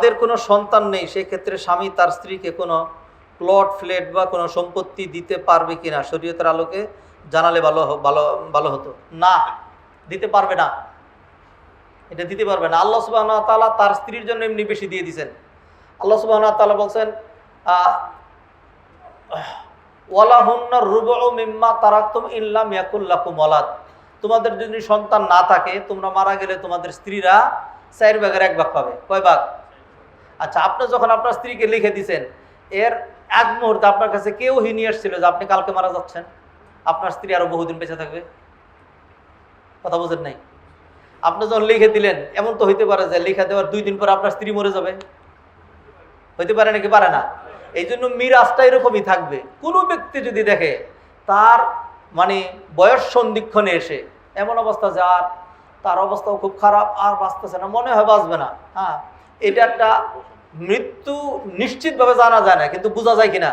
যাদের কোনো সন্তান নেই, সেক্ষেত্রে স্বামী তার স্ত্রীকে কোনো প্লট ফ্ল্যাট বা কোনো সম্পত্তি দিতে পারবে কিনা, শরীয়তের আলোকে জানালে ভালো ভালো ভালো হতো। না, দিতে পারবে না। এটা দিতে পারবে না। আল্লাহ সুবাহ তাআলা তার স্ত্রীর জন্য এমনি বেশি দিয়ে দিয়েছেন আল্লাহ সুবাহ তাআলা বলছেন ওয়ালাহুন্না রুবু মিম্মা তারাকতুম ইল্লাম ইয়াকুল্লাকুম ওয়ালাদ। তোমাদের যদি সন্তান না থাকে, তোমরা মারা গেলে তোমাদের স্ত্রীরা চার ভাগের এক ভাগ পাবে। কয় ভাগ? আচ্ছা আপনি যখন আপনার স্ত্রীকে লিখে দিছেন, এর এক মুহূর্তে আপনার কাছে কেউ হি নিয়ে যে আপনি কালকে মারা যাচ্ছেন? আপনার স্ত্রী আরও বহুদিন বেঁচে থাকবে? কথা বোঝেন নাই? আপনি যখন লিখে দিলেন, এমন তো হইতে পারে যে লিখে দেওয়ার দুই দিন পরে আপনার স্ত্রী মরে যাবে? হইতে পারে নাকি পারে না? এই জন্য মিরাজটা এরকমই থাকবে। কোনো ব্যক্তি যদি দেখে তার মানে বয়স সন্ধিক্ষণে এসে এমন অবস্থা যে আর তার অবস্থাও খুব খারাপ, আর বাঁচতেছে না, মনে হয় বাঁচবে না। হ্যাঁ এটা একটা মৃত্যু নিশ্চিতভাবে জানা যায় না, কিন্তু বোঝা যায় কিনা।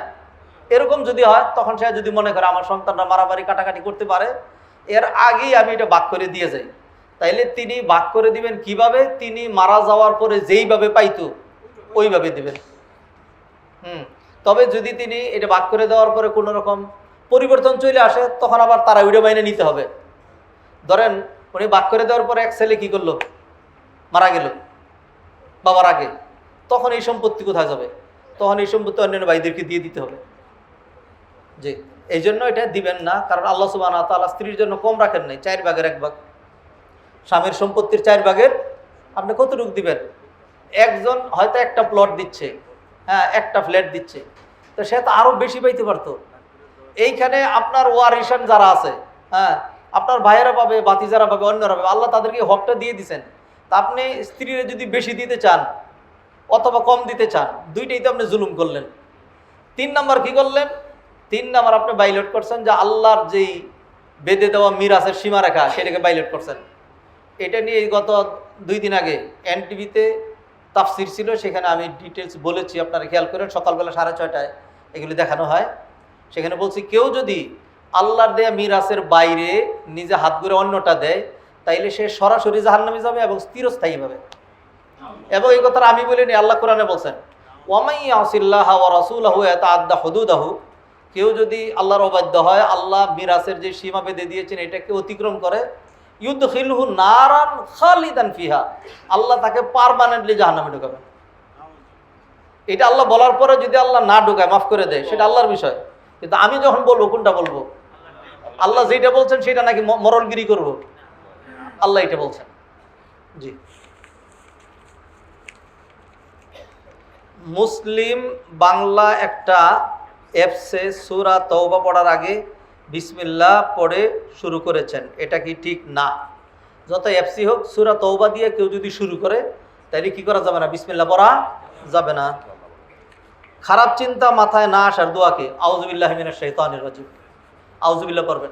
এরকম যদি হয়, তখন সে যদি মনে করে আমার সন্তানরা মারামারি কাটাকাটি করতে পারে, এর আগেই আমি এটা বাক করে দিয়ে যাই। তাইলে তিনি বাক করে দিবেন কীভাবে? তিনি মারা যাওয়ার পরে যেইভাবে পাইতো, ওইভাবে দিবেন। হুম, তবে যদি তিনি এটা বাক করে দেওয়ার পরে কোনো রকম পরিবর্তন চলে আসে, তখন আবার তারা ওইটা মাইনে নিতে হবে। ধরেন, উনি বাক করে দেওয়ার পরে এক ছেলে কি করল? মারা গেল। বাবার আগে, তখন এই সম্পত্তি কোথায় যাবে? তখন এই সম্পত্তি অন্যান্য ভাইদেরকে দিয়ে দিতে হবে। জি এই জন্য এটা দিবেন না, কারণ আল্লাহ সুবাহ তাআলা স্ত্রীর জন্য কম রাখেন নাই, চার ভাগের এক ভাগ। স্বামীর সম্পত্তির চার ভাগের আপনি কতটুকু দিবেন? একজন হয়তো একটা প্লট দিচ্ছে হ্যাঁ একটা ফ্ল্যাট দিচ্ছে, তো সে তো আরও বেশি পাইতে পারতো। এইখানে আপনার ওয়ারিশান যারা আছে হ্যাঁ আপনার ভাইয়েরা পাবে বাতিজারা পাবে, অন্যরা পাবে, আল্লাহ তাদেরকে হকটা দিয়ে দিছেন। তা আপনি স্ত্রীরা যদি বেশি দিতে চান অথবা কম দিতে চান, দুইটাই তো আপনি জুলুম করলেন। তিন নাম্বার কি করলেন? তিন নাম্বার আপনি বাইলট করছেন যে আল্লাহর যেই বেঁধে দেওয়া মিরাসের সীমারেখা, সেটাকে বাইলট করছেন। এটা নিয়ে গত দুই দিন আগে এনটিভিতে তাফসির ছিল, সেখানে আমি ডিটেলস বলেছি, আপনারা খেয়াল করেন, সকালবেলা সাড়ে ছয়টায় এগুলি দেখানো হয়। সেখানে বলছি, কেউ যদি আল্লাহর দেয়া মিরাসের বাইরে নিজে হাত করে অন্যটা দেয় তাইলে সে সরাসরি জাহান্নামে যাবে এবং স্থিরস্থায়ীভাবে এবং এই কথাটা আমি বলিনি, আল্লাহ কোরআনে বলছেন, ওয়ামাই হুদুদাহু। কেউ যদি আল্লাহর অবাধ্য হয়, আল্লাহ মিরাসের যে সীমা বেঁধে দিয়েছেন, এটাকে অতিক্রম করে নারান ফিহা। আল্লাহ তাকে পার্মানেন্টলি জাহান্নামে ঢুকাবেন। এটা আল্লাহ বলার পরে যদি আল্লাহ না ঢুকায়, মাফ করে দেয়, সেটা আল্লাহর বিষয়। কিন্তু আমি যখন বলব, কোনটা বলব? আল্লাহ যেটা বলছেন, সেটা নাকি মরণগিরি করব? আল্লাহ এটা বলছেন। জি। মুসলিম বাংলা একটা অ্যাপসে সুরা তৌবা পড়ার আগে বিসমিল্লাহ পড়ে শুরু করেছেন। এটা কি ঠিক? না। যত অ্যাপসই হোক সুরা তৌবা দিয়ে কেউ যদি শুরু করে তাহলে কি করা যাবে না? বিসমিল্লাহ পড়া যাবে না। খারাপ চিন্তা মাথায় না আসার দোয়াকে আউজুবিল্লাহ মিনাশ শাইতানির রাজিম। আউজুবিল্লাহ পড়বেন।